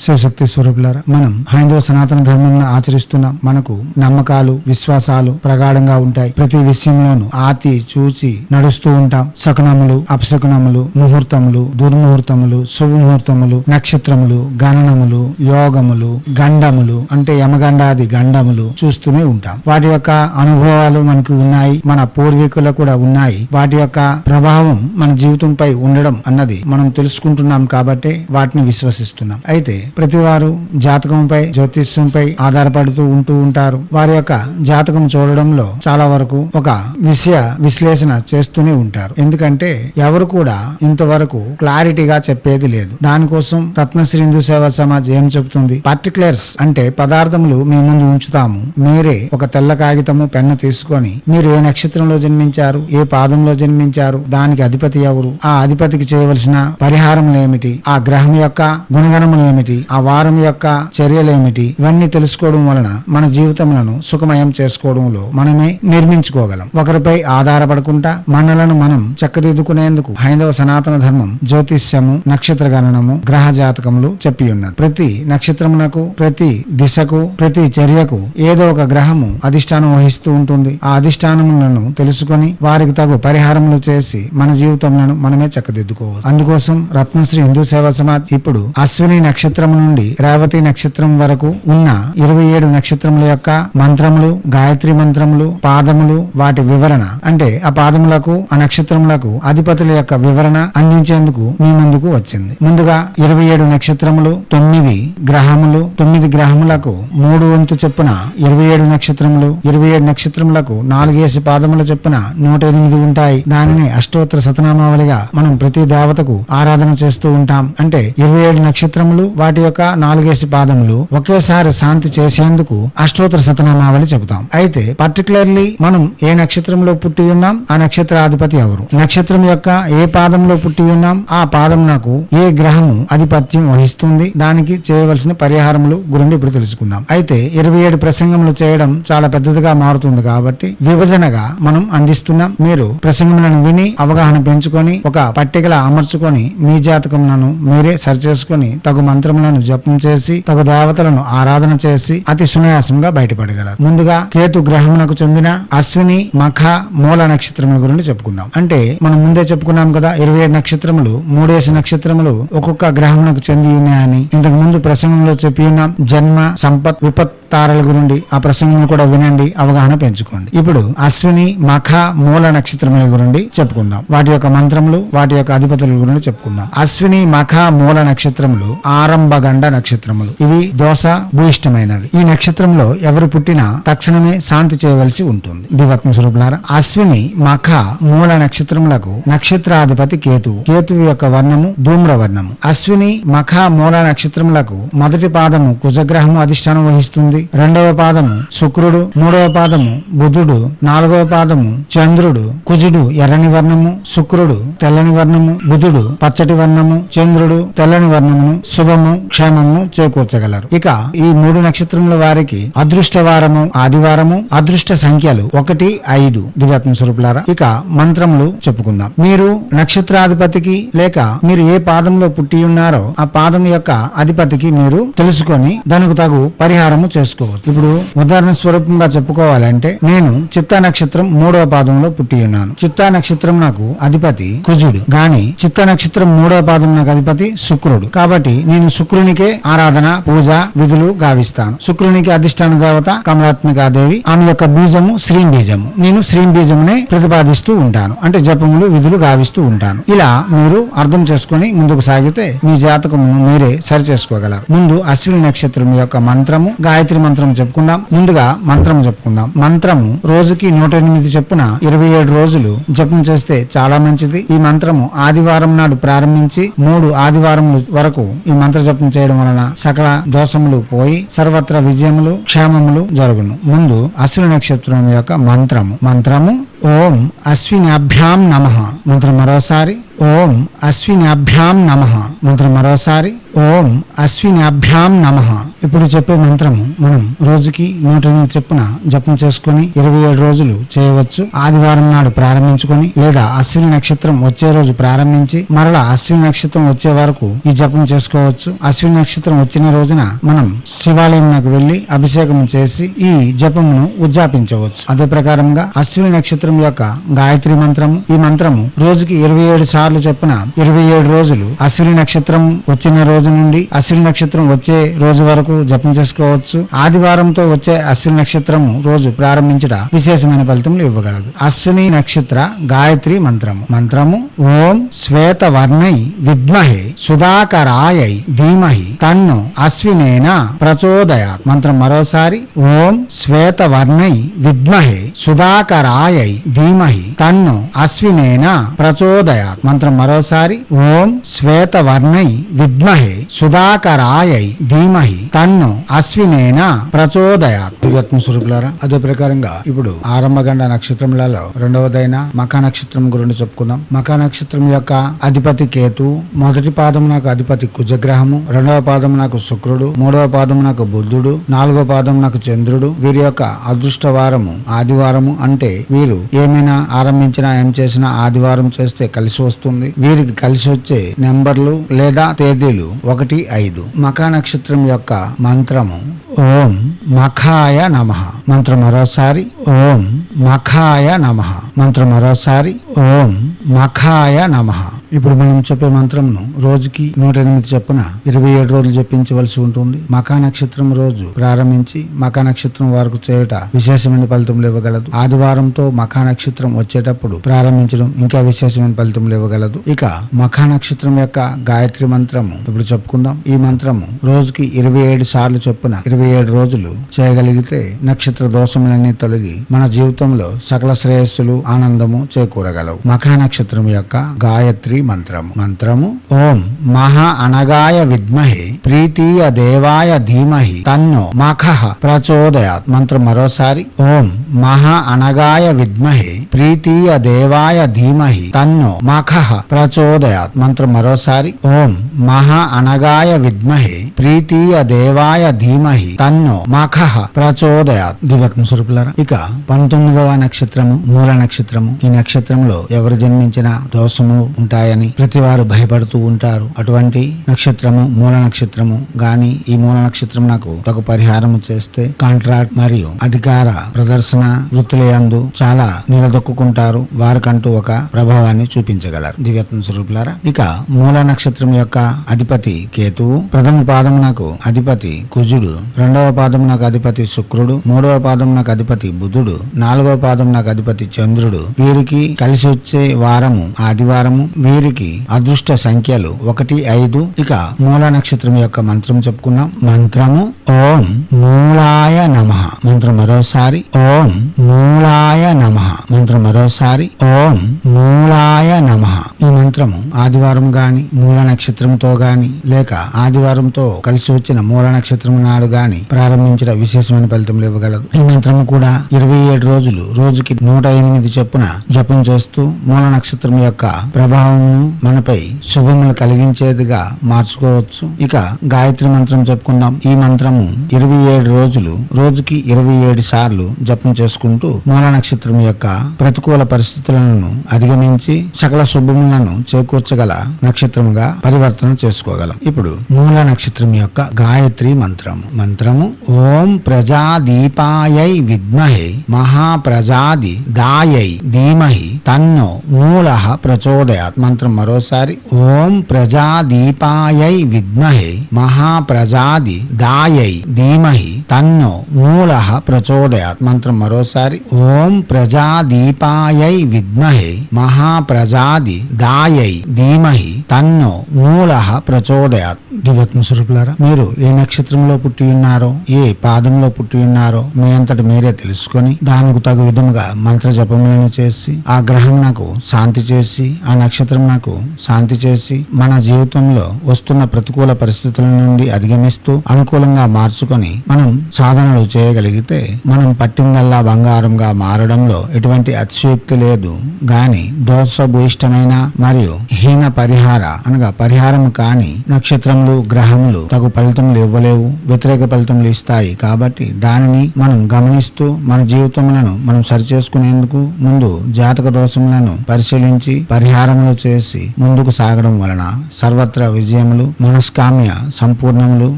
శివశక్తి స్వరూపులారా మనం హైందవ సనాతన ధర్మంలో ఆచరిస్తున్నాం. మనకు నమ్మకాలు విశ్వాసాలు ప్రగాఢంగా ఉంటాయి. ప్రతి విషయంలోనూ ఆతి చూచి నడుస్తూ ఉంటాం. శకునములు అపశకునములు ముహూర్తములు దుర్ముహూర్తములు శుభముహూర్తములు నక్షత్రములు గణనములు యోగములు గండములు అంటే యమగండాది గండములు చూస్తూనే ఉంటాం. వాటి యొక్క అనుభవాలు మనకు ఉన్నాయి మన పూర్వీకులు కూడా ఉన్నాయి. వాటి యొక్క ప్రభావం మన జీవితంపై ఉండడం అన్నది మనం తెలుసుకుంటున్నాం కాబట్టి వాటిని విశ్వసిస్తున్నాం. అయితే ప్రతి వారు జాతకంపై జ్యోతిష్యంపై ఆధారపడుతూ ఉంటూ ఉంటారు. వారి యొక్క జాతకం చూడడంలో చాలా వరకు ఒక విషయ విశ్లేషణ చేస్తూనే ఉంటారు. ఎందుకంటే ఎవరు కూడా ఇంతవరకు క్లారిటీగా చెప్పేది లేదు. దానికోసం రత్నశ్రీ హిందూ సేవా సమాజ్ ఏం చెబుతుంది? పర్టికులర్స్ అంటే పదార్థములు మీ ముందు ఉంచుతాము. మీరే ఒక తెల్ల కాగితము పెన్ను తీసుకొని మీరు ఏ నక్షత్రంలో జన్మించారు ఏ పాదంలో జన్మించారు దానికి అధిపతి ఎవరు? ఆ అధిపతికి చేయవలసిన పరిహారములు ఏమిటి? ఆ గ్రహం యొక్క గుణగణములు ఏమిటి? ఆ వారం యొక్క చర్యలు ఏమిటి ఇవన్నీ తెలుసుకోవడం వలన మన జీవితములను సుఖమయం చేసుకోవడంలో మనమే నిర్మించుకోగలం. ఒకరిపై ఆధారపడకుండా మనలను మనం చక్కదిద్దుకునేందుకు హైందవ సనాతన ధర్మం జ్యోతిష్యము నక్షత్ర గణనము గ్రహ జాతకములు చెప్పి ఉన్నారు ప్రతి నక్షత్రమునకు ప్రతి దిశకు ప్రతి చర్యకు ఏదో ఒక గ్రహము అధిష్టానం వహిస్తూ ఉంటుంది. ఆ అధిష్టానములను తెలుసుకొని వారికి తగు పరిహారములు చేసి మన జీవితములను మనమే చక్కదిద్దుకోవచ్చు. అందుకోసం రత్నశ్రీ హిందూ సేవా సమాజ్ ఇప్పుడు అశ్విని నక్షత్రం నుండి రేవతి నక్షత్రం వరకు ఉన్న ఇరవై ఏడు నక్షత్రముల యొక్క మంత్రములు గాయత్రి మంత్రములు పాదములు వాటి వివరణ. అంటే ఆ పాదములకు ఆ నక్షత్రములకు అధిపతుల యొక్క వివరణ అందించేందుకు మీ ముందుకు వచ్చింది. ముందుగా ఇరవై ఏడు నక్షత్రములు తొమ్మిది గ్రహములు తొమ్మిది గ్రహములకు మూడు వంతు చొప్పున ఇరవై ఏడు నక్షత్రములు ఇరవై ఏడు నక్షత్రములకు నాలుగేసి పాదముల చొప్పున నూట ఎనిమిది ఉంటాయి. దానిని అష్టోత్తర శతనామావళిగా మనం ప్రతి దేవతకు ఆరాధన చేస్తూ ఉంటాం. అంటే ఇరవై ఏడు నక్షత్రములు వాటి యొక్క నాలుగేసి పాదములు ఒకేసారి శాంతి చేసేందుకు అష్టోత్తర శతనామావళి చెబుతాం. అయితే పర్టికులర్లీ మనం ఏ నక్షత్రంలో పుట్టి ఉన్నాం ఆ నక్షత్రాధిపతి ఎవరు? నక్షత్రం యొక్క ఏ పాదంలో పుట్టి ఉన్నాం ఆ పాదం నాకు ఏ గ్రహము ఆధిపత్యం వహిస్తుంది? దానికి చేయవలసిన పరిహారములు గురించి ఇప్పుడు తెలుసుకుందాం. అయితే ఇరవై ఏడు ప్రసంగములు చేయడం చాలా పెద్దదిగా మారుతుంది కాబట్టి విభజనగా మనం అందిస్తున్నాం. మీరు ప్రసంగములను విని అవగాహన పెంచుకొని ఒక పట్టికల అమర్చుకొని మీ జాతకములను మీరే సరిచేసుకొని తగు మంత్రములను జపం చేసి తగు దేవతలను ఆరాధన చేసి అతి సునాయాసంగా బయటపడగలరు. ముందుగా కేతు గ్రహమునకు చెందిన అశ్విని మఖ మూల నక్షత్రముల గురించి చెప్పుకుందాం. అంటే మనం ముందే చెప్పుకున్నాం కదా ఇరవై ఏడు నక్షత్రములు మూడేసి నక్షత్రములు ఒక్కొక్క గ్రహమునకు చెంది ఉన్నాయని. ఇంతకు ముందు ప్రసంగంలో చెప్పి ఉన్నాం జన్మ సంపత్ విపత్ తారల గురించి ఆ ప్రసంగం కూడా వినండి అవగాహన పెంచుకోండి. ఇప్పుడు అశ్విని మఖ మూల నక్షత్రముల గురించి చెప్పుకుందాం. వాటి యొక్క మంత్రములు వాటి యొక్క అధిపతుల గురించి చెప్పుకుందాం. అశ్విని మఖ మూల నక్షత్రములు ఆరంభగండ నక్షత్రములు. ఇవి దోష భూయిష్టమైనవి. ఈ నక్షత్రంలో ఎవరు పుట్టినా తక్షణమే శాంతి చేయవలసి ఉంటుంది. దివత్మ స్వరూపులారా అశ్విని మఖ మూల నక్షత్రములకు నక్షత్రాధిపతి కేతు కేతువు యొక్క వర్ణము ధూమ్ర వర్ణము. అశ్విని మఖ మూల నక్షత్రములకు మొదటి పాదము కుజగ్రహము అధిష్టానం వహిస్తుంది. రెండవ పాదము శుక్రుడు మూడవ పాదము బుధుడు నాలుగవ పాదము చంద్రుడు. కుజుడు ఎర్రని వర్ణము శుక్రుడు తెల్లని వర్ణము బుధుడు పచ్చటి వర్ణము చంద్రుడు తెల్లని వర్ణమును శుభము క్షేమము చేకూర్చగలరు. ఇక ఈ మూడు నక్షత్రముల వారికి అదృష్ట వారము ఆదివారము అదృష్ట సంఖ్యలు ఒకటి ఐదు. దివ్యాత్మ స్వరూపులారా ఇక మంత్రములు చెప్పుకుందాం. మీరు నక్షత్రాధిపతికి లేక మీరు ఏ పాదంలో పుట్టి ఉన్నారో ఆ పాదం యొక్క అధిపతికి మీరు తెలుసుకొని దానికి తగు పరిహారము చేస్తారు చేసుకోవచ్చు ఇప్పుడు ఉదాహరణ స్వరూపంగా చెప్పుకోవాలంటే నేను చిత్తా నక్షత్రం మూడవ పాదంలో పుట్టి ఉన్నాను. చిత్తా నక్షత్రం నాకు అధిపతి కుజుడు. గాని చిత్తా నక్షత్రం మూడవ పాదం నాకు అధిపతి శుక్రుడు. కాబట్టి నేను శుక్రునికే ఆరాధన పూజ విధులు గావిస్తాను. శుక్రునికి అధిష్టాన దేవత కమలాత్మికాదేవి ఆమె యొక్క బీజము శ్రీం బీజము. నేను శ్రీం బీజమునే ప్రతిపాదిస్తూ ఉంటాను. అంటే జపములు విధులు గావిస్తూ ఉంటాను. ఇలా మీరు అర్థం చేసుకొని ముందుకు సాగితే మీ జాతకమును మీరే సరి చేసుకోగలరు ముందు అశ్విని నక్షత్రం యొక్క మంత్రము గాయత్రి మంత్రం చెప్పుకుందాం ముందుగా మంత్రం చెప్పుకుందాం మంత్రము రోజుకి నూట ఎనిమిది చొప్పున ఇరవై ఏడు రోజులు జపం చేస్తే చాలా మంచిది. ఈ మంత్రము ఆదివారం నాడు ప్రారంభించి మూడు ఆదివారముల వరకు ఈ మంత్ర జపం చేయడం వలన సకల దోషములు పోయి సర్వత్ర విజయములు క్షేమములు జరుగును. ముందు అశ్విని నక్షత్రం యొక్క మంత్రము. మంత్రము ఓం అశ్వినాభ్యాం నమ. మంత్రం మరోసారి. ఓం అశ్వినాభ్యాం నమ. మంత్రం మరోసారి. ఓం అశ్వినాభ్యాం నమ. ఇప్పుడు చెప్పే మంత్రము మనం రోజుకి నూట ఎనిమిది చెప్పున జపం చేసుకుని ఇరవై ఏడు రోజులు చేయవచ్చు. ఆదివారం నాడు ప్రారంభించుకొని లేదా అశ్విని నక్షత్రం వచ్చే రోజు ప్రారంభించి మరలా అశ్విని నక్షత్రం వచ్చే వరకు ఈ జపం చేసుకోవచ్చు. అశ్విని నక్షత్రం వచ్చిన రోజున మనం శివాలయంకు వెళ్ళి అభిషేకం చేసి ఈ జపమును ఉద్యాపించవచ్చు. అదే ప్రకారంగా అశ్విని నక్షత్రం యొక్క గాయత్రి మంత్రము ఈ మంత్రము రోజుకి ఇరవై ఏడు సార్లు చొప్పున ఇరవై ఏడు రోజులు అశ్విని నక్షత్రం వచ్చిన రోజు నుండి అశ్విని నక్షత్రం వచ్చే రోజు వరకు జపం చేసుకోవచ్చు. ఆదివారంతో వచ్చే అశ్విని నక్షత్రము రోజు ప్రారంభించుట విశేషమైన ఫలితములు ఇవ్వగలదు. అశ్విని నక్షత్ర గాయత్రి మంత్రము. మంత్రము ఓం శ్వేత వర్ణై విద్మహే సుధాకరాయై ధీమహి తన్ను అశ్వినేన ప్రచోదయాత్. మంత్రం మరోసారి ఓం శ్వేత వర్ణై విద్మహే సుధాకరాయై ధీమహి తన్ను అశ్వినేన ప్రచోదయాత్. మంత్రం మరోసారి. ఓం శ్వేత వర్ణై విద్మహే సుధాకరాయై ధీమహి తన్ను అశ్వినేన ప్రచోదయాత్. దివ్యాత్మ స్వరూపులారా అదే ప్రకారంగా ఇప్పుడు ఆరంభగండ నక్షత్రములలో రెండవదైన మఖా నక్షత్రం గురించి చెప్పుకుందాం. మఖా నక్షత్రం యొక్క అధిపతి కేతు మొదటి పాదం నాకు అధిపతి కుజగ్రహము రెండవ పాదం నాకు శుక్రుడు మూడవ పాదం నాకు బుద్ధుడు నాలుగవ పాదం నాకు చంద్రుడు. వీరి యొక్క అదృష్ట వారము ఆదివారము అంటే వీరు ఏమైనా ఆరంభించినా ఏం చేసినా ఆదివారం చేస్తే కలిసి వస్తుంది. వీరికి కలిసి వచ్చే నెంబర్లు లేదా తేదీలు ఒకటి ఐదు. మకా నక్షత్రం యొక్క మంత్రము ఓం మఖాయ నమ. మంత్రం మరోసారి. ఓం మఖాయ నమ. మంత్రం మరోసారి. ఓం మఖాయ నమ. ఇప్పుడు మనం చెప్పే మంత్రంను రోజుకి నూట ఎనిమిది చెప్పున ఇరవై ఏడు రోజులు చెప్పించవలసి ఉంటుంది. మఖా నక్షత్రం రోజు ప్రారంభించి మఖా నక్షత్రం వరకు చేయుట విశేషమైన ఫలితములు ఇవ్వగలదు. ఆదివారంతో మఖా నక్షత్రం వచ్చేటప్పుడు ప్రారంభించడం ఇంకా విశేషమైన ఫలితములు ఇవ్వగలదు. ఇక మఖా నక్షత్రం యొక్క గాయత్రి మంత్రము ఇప్పుడు చెప్పుకుందాం. ఈ మంత్రము రోజుకి ఇరవై ఏడు సార్లు చొప్పున ఇరవై ఏడు రోజులు చేయగలిగితే నక్షత్ర దోషములన్నీ తొలగి మన జీవితంలో సకల శ్రేయస్సులు ఆనందము చేకూరగలవు. మఖా నక్షత్రం యొక్క గాయత్రి మంత్రము. మంత్రము ఓం మహా అనగాయ విద్మహే ప్రీతీయ దేవాయ ధీమహి తన్నో మఖ ప్రచోదయాత్. మంత్రం మరోసారి ఓం మహా అనగాయ విద్మహే ప్రీతీయ దేవాయ ధీమహి తన్నో మఖ ప్రచోదయాత్. మంత్రం మరోసారి ఓం మహా అనగాయ విద్మహే ప్రీతీయ దేవాయ ధీమహి తన్నో మఖ ప్రచోదయాత్. దివ్యత్మ స్వరూపులారా. ఇక పంతొమ్మిదవ నక్షత్రము మూల నక్షత్రము. ఈ నక్షత్రంలో ఎవరు జన్మించినా దోషము ఉంటాయని ప్రతి వారు భయపడుతూ ఉంటారు. అటువంటి నక్షత్రము మూల నక్షత్రము. గాని ఈ మూల నక్షత్రం నాకు ఒక పరిహారం చేస్తే కాంట్రాక్ట్ మరియు అధికార ప్రదర్శన వృత్తుల యందు చాలా నిలదొక్కుంటారు వారికంటూ ఒక ప్రభావాన్ని చూపించగలరు. దివ్యత్మ స్వరూపులారా. ఇక మూల నక్షత్రం యొక్క అధిపతి కేతువు. ప్రథమ పాదమునకు అధిపతి కుజుడు. రెండవ పాదమునకు అధిపతి శుక్రుడు మూడవ పాదం నాకు అధిపతి బుధుడు నాలుగవ పాదమునకు అధిపతి చంద్రుడు. వీరికి కలిసి వచ్చే వారము ఆదివారము. వీరికి అదృష్ట సంఖ్యలు ఒకటి ఐదు. ఇక మూల నక్షత్రం యొక్క మంత్రం చెప్పుకున్నాం. మంత్రము ఓం మూలాయ నమ. మంత్రం మరోసారి ఓం మూలాయ నమ. మంత్రం మరోసారి ఓం మూలాయ నమ. ఈ మంత్రము ఆదివారం గాని మూల నక్షత్రంతో గాని లేక ఆదివారంతో కలిసి వచ్చిన మూల నక్షత్రం నాడు గాని ప్రారంభించిన విశేషమైన ఫలితములు ఇవ్వగలదు ఈ మంత్రము కూడా ఇరవై ఏడు రోజులు రోజుకి నూట ఎనిమిది చొప్పున జపం చేస్తూ మూల నక్షత్రం యొక్క ప్రభావం మనపై శుభములు కలిగించేదిగా మార్చుకోవచ్చు. ఇక గాయత్రి మంత్రం చెప్పుకుందాం. ఈ మంత్రము ఇరవై ఏడు రోజులు రోజుకి ఇరవై ఏడు సార్లు జపం చేసుకుంటూ మూల నక్షత్రం యొక్క ప్రతికూల పరిస్థితులను అధిగమించి సకల శుభములను చేకూర్చగల నక్షత్రముగా పరివర్తన చేసుకోగలం. ఇప్పుడు మూల నక్షత్రం యొక్క గాయత్రి మంత్రము. మంత్రము. ఓం ప్రజాదీపాయై విద్మహే మహాప్రజాది దాయై ధీమహి తన్నో మూల ప్రచోదయాత్. మంత్రం మరోసారి. ఓం ప్రజాదీపాయై విద్మహే మహాప్రజాది దాయై ధీమహి తన్నో మూల ప్రచోదయాత్. మంత్రం మరోసారి. ఓం ప్రజాదీపాయై విద్మహే మహాప్రజాది దాయై ధీమహి తన్నో మూల ప్రచోదయాత్. దివత్మ స్వరూపులారా మీరు ఏ నక్షత్రంలో పుట్టి ఉన్నారు ఏ పాదంలో పుట్టి ఉన్నారో మీ అంతటి మీరే తెలుసుకొని దానికి తగు విధముగా మంత్ర జపములను చేసి ఆ గ్రహం నాకు శాంతి చేసి ఆ నక్షత్రం నాకు శాంతి చేసి మన జీవితంలో వస్తున్న ప్రతికూల పరిస్థితుల నుండి అధిగమిస్తూ అనుకూలంగా మార్చుకొని మనం సాధనలు చేయగలిగితే మనం పట్టిందల్లా బంగారంగా మారడంలో ఎటువంటి అతిశయోక్తి లేదు. గాని దోషభూయిష్టమైన మరియు హీన పరిహార అనగా పరిహారం కాని నక్షత్రములు గ్రహములు తగు ఫలితములు ఇవ్వలేవు. వ్యతిరేక ఫలితములు ఇస్తాయి. కాబట్టి దానిని మనం గమనిస్తూ మన జీవితములను మనం సరిచేసుకునేందుకు ముందు జాతక దోషములను పరిశీలించి పరిహారములు చేసి ముందుకు సాగడం వలన సర్వత్రా విజయములు మనస్కామ్య సంపూర్ణములు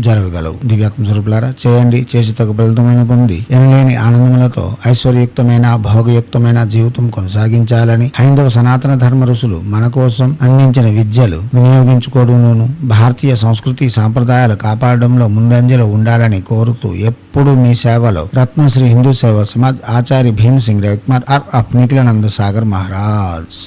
జరగగలవు. దివ్యాత్మ స్వరూపులారా చేయండి. చేసి తగు ఫలితములను పొంది ఎనలేని ఆనందములతో ఐశ్వర్యుక్తమైన భోగయుక్తమైన జీవితం కొనసాగించాలని హైందవ సనాతన ధర్మ ఋషులు మన కోసం అందించిన విద్యలు వినియోగించుకోవడంలోను భారతీయ సంస్కృతి సాంప్రదాయాలు కాపాడడంలో ముందంజలో ఉండాలి ఉండాలని కోరుతూ ఎప్పుడు మీ సేవలో రత్నశ్రీ హిందూ సేవ సమాజ్ ఆచార్య భీమసింగ్ రవికుమార్ ఆర్ ఆఫ్ నిఖిలానంద సాగర్ మహారాజ్.